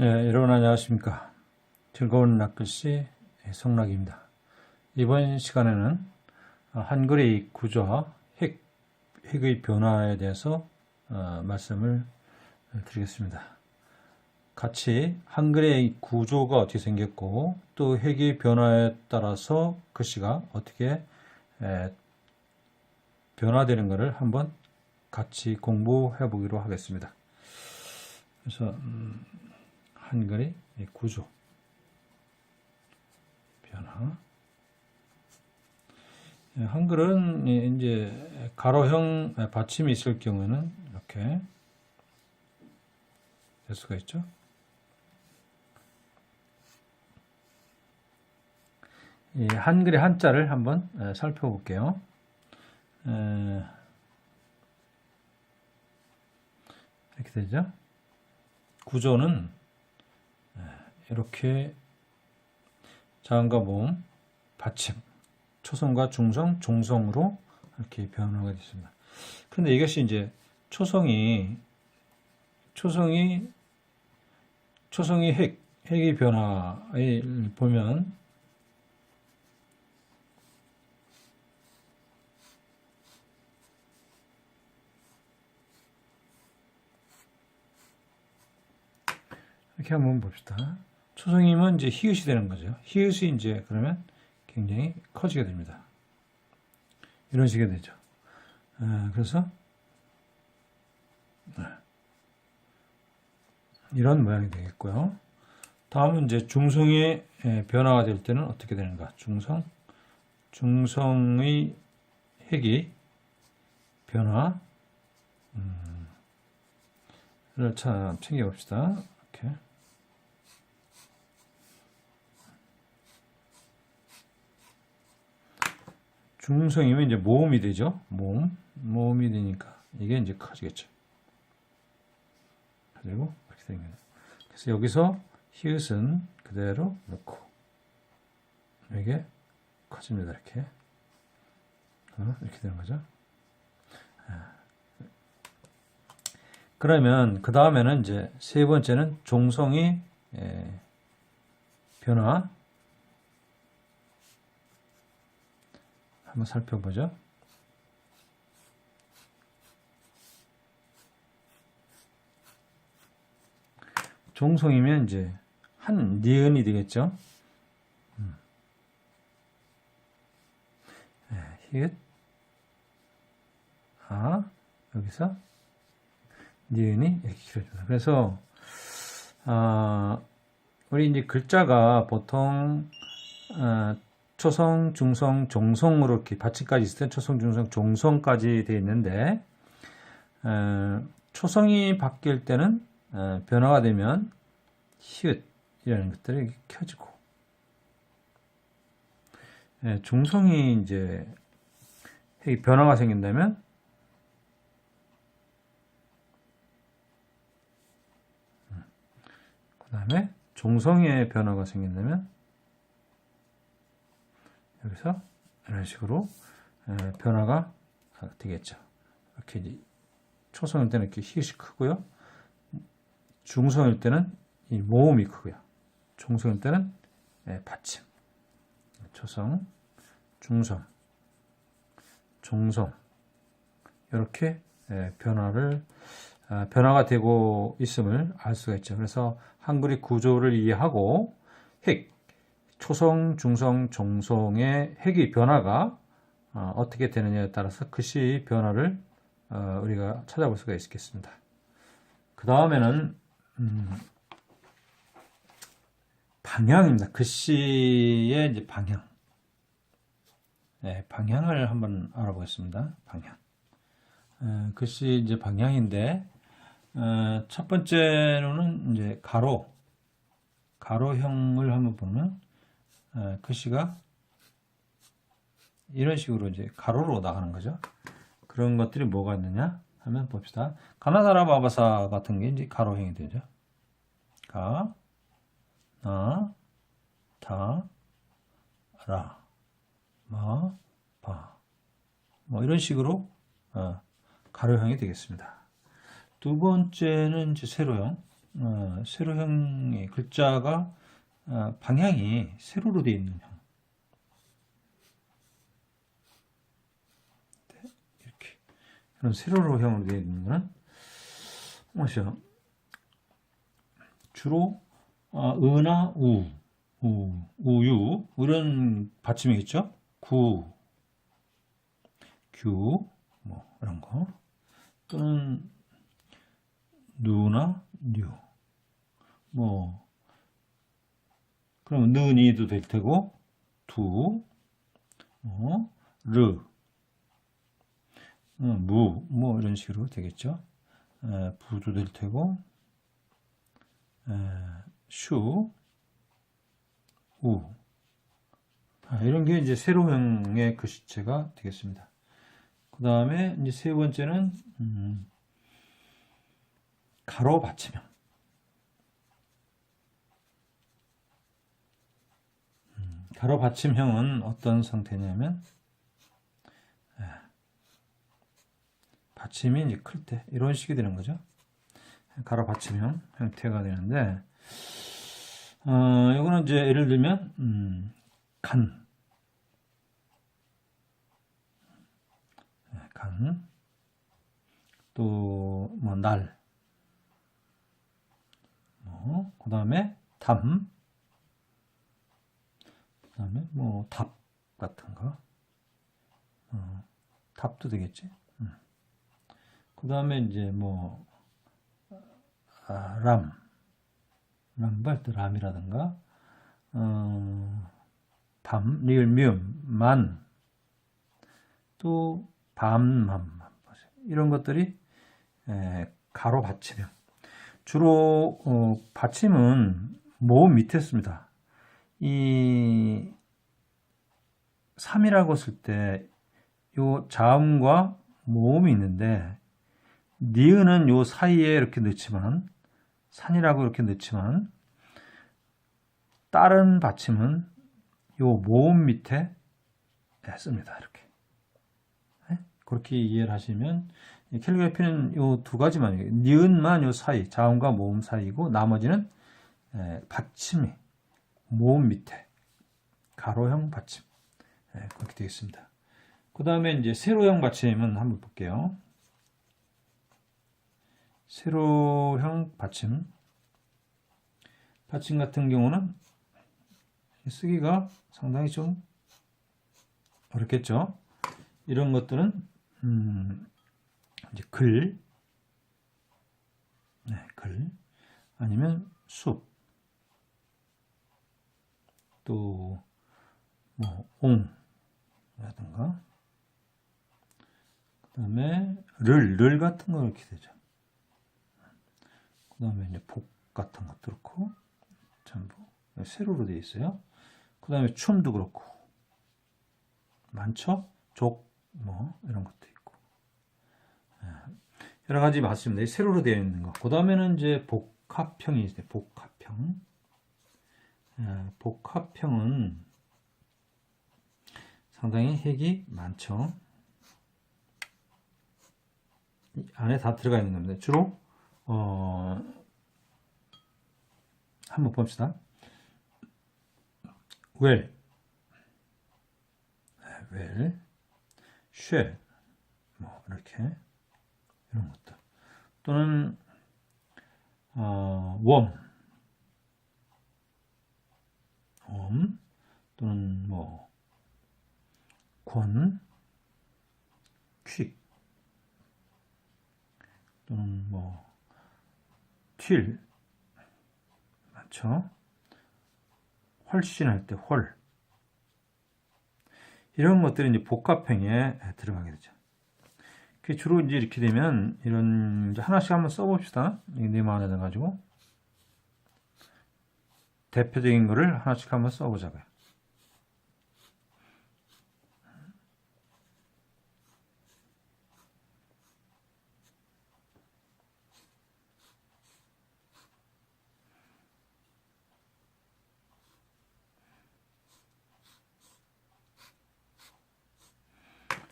네, 여러분 안녕하십니까. 즐거운 낚시 성락입니다. 이번 시간에는 한글의 구조와 핵, 핵의 변화에 대해서 어, 말씀을 드리겠습니다. 같이 한글의 구조가 어떻게 생겼고 또 핵의 변화에 따라서 글씨가 어떻게 에, 변화되는 것을 한번 같이 공부해 보기로 하겠습니다. 그래서 음, 한글의 이 구조 변화 예, 한글은 이제 가로형 받침이 있을 경우에는 이렇게 될 수가 있죠. 이 한글의 한자를 한번 살펴볼게요. 이렇게 되죠. 구조는 이렇게 자음과 모음, 받침, 초성과 중성, 종성으로 이렇게 변화가 됐습니다. 그런데 이것이 이제 초성이 초성이 초성이 핵 핵의 변화에 보면 이렇게 한번 봅시다. 초성이면 이제 히읗이 되는 거죠. 히읗이 이제 그러면 굉장히 커지게 됩니다. 이런 식이 되죠. 아, 그래서 네. 이런 모양이 되겠고요. 다음은 이제 중성의 변화가 될 때는 어떻게 되는가? 중성, 중성의 핵이 변화, 음, 를참 챙겨봅시다. 이렇게. 중성이면 이제 모음이 되죠. 모음. 모음이 되니까 이게 이제 커지겠죠. 그리고 이렇게 거예요. 그래서 여기서 히읗은 그대로 넣고 이게 커집니다. 이렇게. 어, 이렇게 되는 거죠. 아. 그러면 그 다음에는 이제 세 번째는 종성이 변화 한번 살펴보죠. 종성이면 이제 한 니은이 되겠죠. 음. 네, 히읗 아 여기서 니은이 이렇게 길어집니다. 그래서 아, 우리 이제 글자가 보통 아, 초성, 중성, 종성으로 이렇게 받침까지 있을 때 초성, 중성, 종성까지 되어 있는데 어, 초성이 바뀔 때는 어, 변화가 되면 히읗이라는 것들이 켜지고 예, 중성이 이제 변화가 생긴다면 음, 그 다음에 종성의 변화가 생긴다면 여기서 이런 식으로 변화가 되겠죠. 이렇게 초성일 때는 이렇게 히읗이 크고요. 중성일 때는 이 모음이 크고요. 중성일 때는 받침. 초성, 중성, 종성 이렇게 변화를 아, 변화가 되고 있음을 알 수가 있죠. 그래서 한글의 구조를 이해하고 핵 초성, 중성, 종성의 핵의 변화가 어, 어떻게 되느냐에 따라서 글씨 변화를 어, 우리가 찾아볼 수가 있겠습니다. 그 다음에는 음, 방향입니다. 글씨의 이제 방향. 네, 방향을 한번 알아보겠습니다. 방향. 어, 글씨 이제 방향인데 어, 첫 번째로는 이제 가로 가로형을 한번 보면 글씨가 이런 식으로 이제 가로로 나가는 거죠. 그런 것들이 뭐가 있느냐 하면 봅시다. 가나다라 바바사 같은 게 이제 가로형이 되죠. 가, 나, 다, 라, 마, 바. 뭐 이런 식으로 어, 가로형이 되겠습니다. 두 번째는 이제 세로형. 어, 세로형의 글자가 어, 방향이 세로로 되어 있는 형. 네, 이렇게 이런 세로로 형으로 되어 있는 거는 뭐죠? 주로 어, 으나 우, 우, 우유 이런 받침이겠죠? 구, 규, 뭐 이런 거 또는 누나 뉴, 뭐 그러면 느니도 될 테고 두, 어, 르, 어, 무, 뭐 이런 식으로 되겠죠. 에, 부도 될 테고 에, 슈, 우. 아, 이런 게 이제 세로형의 글씨체가 되겠습니다. 그 다음에 이제 세 번째는 음, 가로 받침형. 음, 가로 받침형은 어떤 상태냐면 예, 받침이 이제 클 때 이런 식이 되는 거죠. 가로 받침형 형태가 되는데 어, 이거는 이제 예를 들면 음, 간, 네, 간, 또뭐 날, 뭐 그다음에 담, 그 다음에 뭐 답 같은 거, 어, 답도 되겠지. 음. 그 다음에 이제 뭐 아, 람. 람발 때 람이라든가 어, 밤, 리을, 미음, 만, 또 밤만 이런 것들이 에, 가로 받침형. 주로 어, 받침은 모음 밑에 씁니다. 이 3이라고 쓸 때 요 자음과 모음이 있는데 니은은 요 사이에 이렇게 넣지만 산이라고 이렇게 넣지만 다른 받침은 요 모음 밑에 씁니다. 이렇게. 네? 그렇게 이해를 하시면 캘리그래피는 요 두 가지만 니은만 요 사이 자음과 모음 사이고 나머지는 받침이 모음 밑에 가로형 받침 그렇게 되겠습니다. 그 다음에 이제 세로형 받침은 한번 볼게요. 세로형 받침. 받침 같은 경우는 쓰기가 상당히 좀 어렵겠죠. 이런 것들은 음, 이제 글, 네, 글 아니면 숲, 또 뭐, 옹 라든가, 그 다음에 를, 를 같은 거 이렇게 되죠. 그 다음에 이제 복 같은 것도 그렇고, 전부 세로로 되어 있어요. 그 다음에 춤도 그렇고, 많죠? 족, 뭐, 이런 것도 있고. 예, 여러 가지 맞습니다. 세로로 되어 있는 거. 그 다음에는 이제 복합형이 있어요. 복합형. 예, 복합형은 상당히 핵이 많죠. 안에 다 들어가 있는 겁니다. 주로 어, 한번 봅시다. well, well, shall, 뭐 이렇게 이런 것들 또는 어, warm, warm 또는 뭐 권, quick 또는 뭐 till 맞죠? 훨씬 할때 훨. 이런 것들이 이제 복합형에 들어가게 되죠. 그 주로 이제 이렇게 되면 이런 이제 하나씩 한번 써봅시다. 네모안에 넣어가지고 대표적인 거를 하나씩 한번 써보자고요.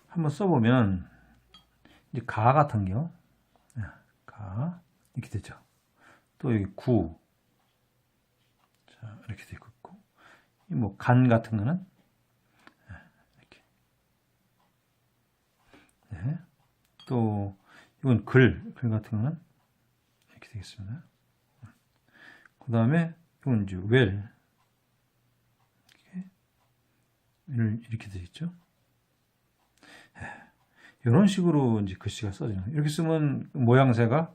한번 써보면 이제 가 같은 경우 가 이렇게 되죠. 또 여기 구. 자, 이렇게 되어 있고. 이 뭐, 간 같은 거는, 예, 이렇게. 네. 또, 이건 글, 글 같은 거는, 이렇게 되겠습니다. 그 다음에, 이건 이제 웰. 이렇게, 이렇게 되어 있죠. 이런 식으로 이제 글씨가 써지는 이렇게 쓰면 모양새가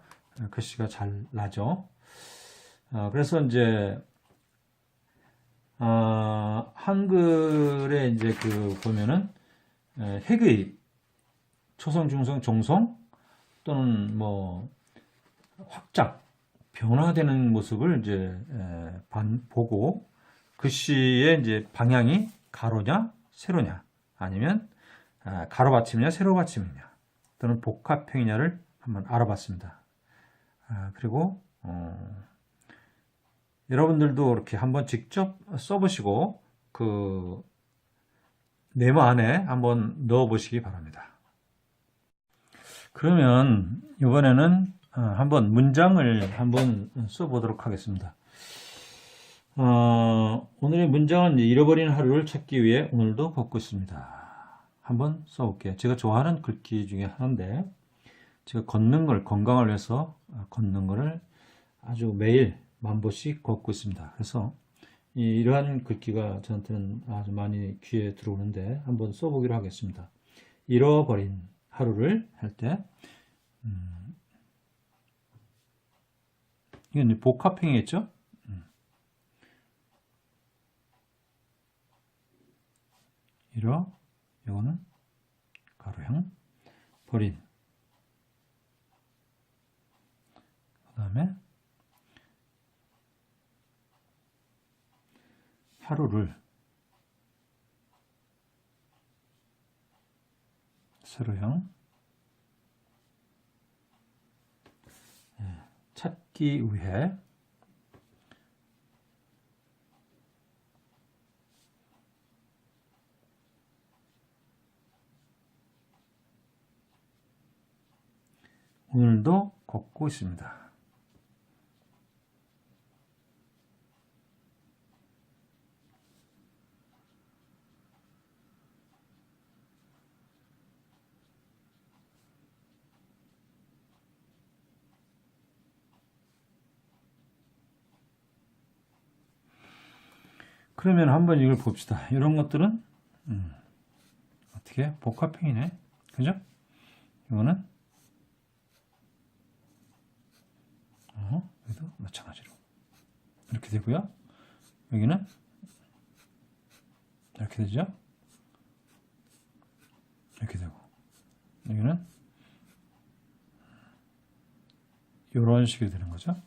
글씨가 잘 나죠. 아, 그래서 이제 아, 한글에 이제 그 보면은 에, 핵의 초성, 중성, 종성 또는 뭐 확장, 변화되는 모습을 이제 에, 반, 보고 글씨의 이제 방향이 가로냐, 세로냐, 아니면 아, 가로 받침이냐, 세로 받침이냐, 또는 복합형이냐를 한번 알아봤습니다. 아, 그리고 어, 여러분들도 이렇게 한번 직접 써보시고 그 네모 안에 한번 넣어 보시기 바랍니다. 그러면 이번에는 어, 한번 문장을 한번 써보도록 하겠습니다. 어, 오늘의 문장은 잃어버린 하루를 찾기 위해 오늘도 걷고 있습니다. 한번 써볼게요. 제가 좋아하는 글귀 중에 하나인데, 제가 걷는 걸, 건강을 위해서 걷는 거를 아주 매일 만 보씩 걷고 있습니다. 그래서 이, 이러한 글귀가 저한테는 아주 많이 귀에 들어오는데, 한번 써보기로 하겠습니다. 잃어버린 하루를 할 때, 음, 이건 복합행이겠죠? 음. 잃어 이거는 가로형 버린 그 다음에 하루를 세로형 예, 찾기 위해 오늘도 걷고 있습니다. 그러면 한번 이걸 봅시다. 이런 것들은 음, 어떻게 복합형이네, 그죠? 이거는 어, 여기도 마찬가지로 이렇게 되고요. 여기는 이렇게 되죠. 이렇게 되고 여기는 이런 식이 되는 거죠.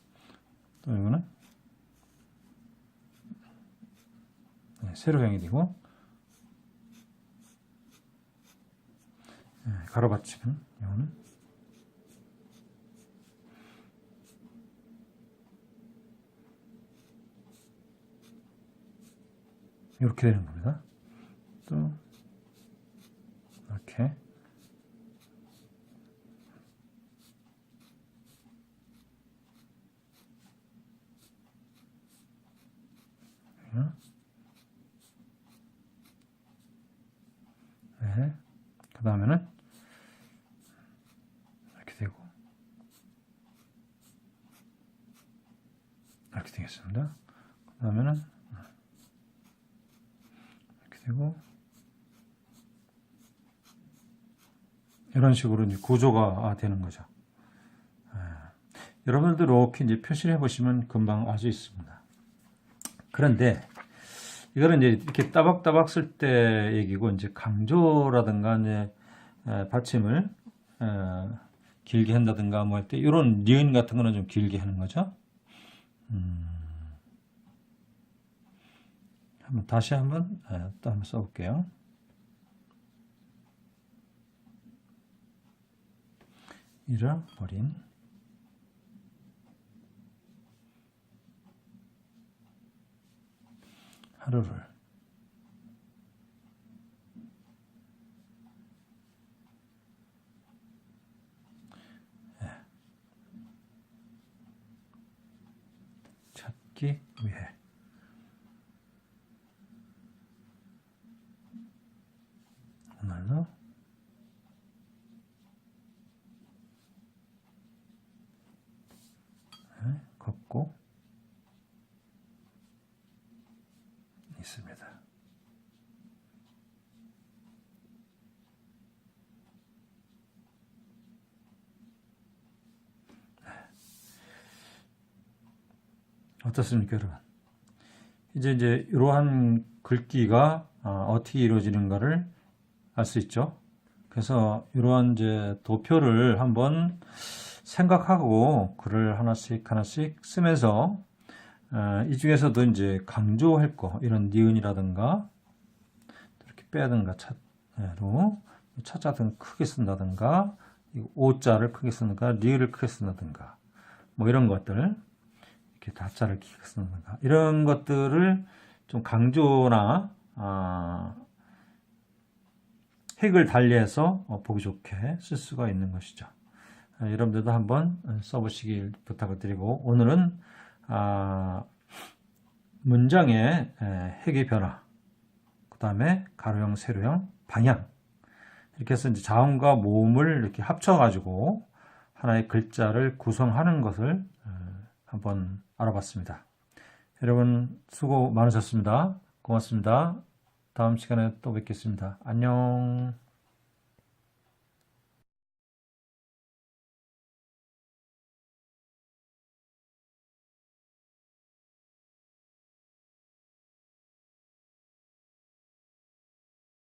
또 이거는 세로형이 되고 네, 가로 받침은 이거는 이렇게 되는 겁니다. 또 이렇게 네. 그 다음에는 이렇게 되고 이렇게 되겠습니다. 그 다음에는 이렇게 되고 이런 식으로 이제 구조가 되는 거죠. 예. 여러분들도 이렇게 이제 표시를 해보시면 금방 알 수 있습니다. 그런데 이거는 이제 이렇게 따박따박 쓸 때 얘기고 이제 강조라든가 이제 에, 받침을 에, 길게 한다든가 뭐 할 때 이런 니은 같은 거는 좀 길게 하는 거죠. 음, 한번 다시 한번 에, 또 한번 써볼게요. 잃어버린 하루를 예. 읽기 위해. 오늘도 네, 걷고 있습니다. 어떻습니까, 여러분? 이제 이제 이러한 글귀가 어, 어떻게 이루어지는가를 알 수 있죠. 그래서 이러한 이제 도표를 한번 생각하고 글을 하나씩 하나씩 쓰면서 어, 이 중에서도 이제 강조할 거 이런 니은이라든가 이렇게 빼든가 차로 차자든 크게 쓴다든가 이 오자를 크게 쓴다든가 리을을 크게 쓴다든가 뭐 이런 것들 이렇게 다자를 크게 쓴다든가 이런 것들을 좀 강조나 아, 핵을 달리해서 어, 보기 좋게 쓸 수가 있는 것이죠. 아, 여러분들도 한번 써보시길 부탁을 드리고 오늘은 아, 문장의 에, 핵의 변화, 그 다음에 가로형, 세로형, 방향 이렇게 해서 이제 자음과 모음을 이렇게 합쳐가지고 하나의 글자를 구성하는 것을 어, 한번 알아봤습니다. 여러분 수고 많으셨습니다. 고맙습니다. 다음 시간에 또 뵙겠습니다. 안녕.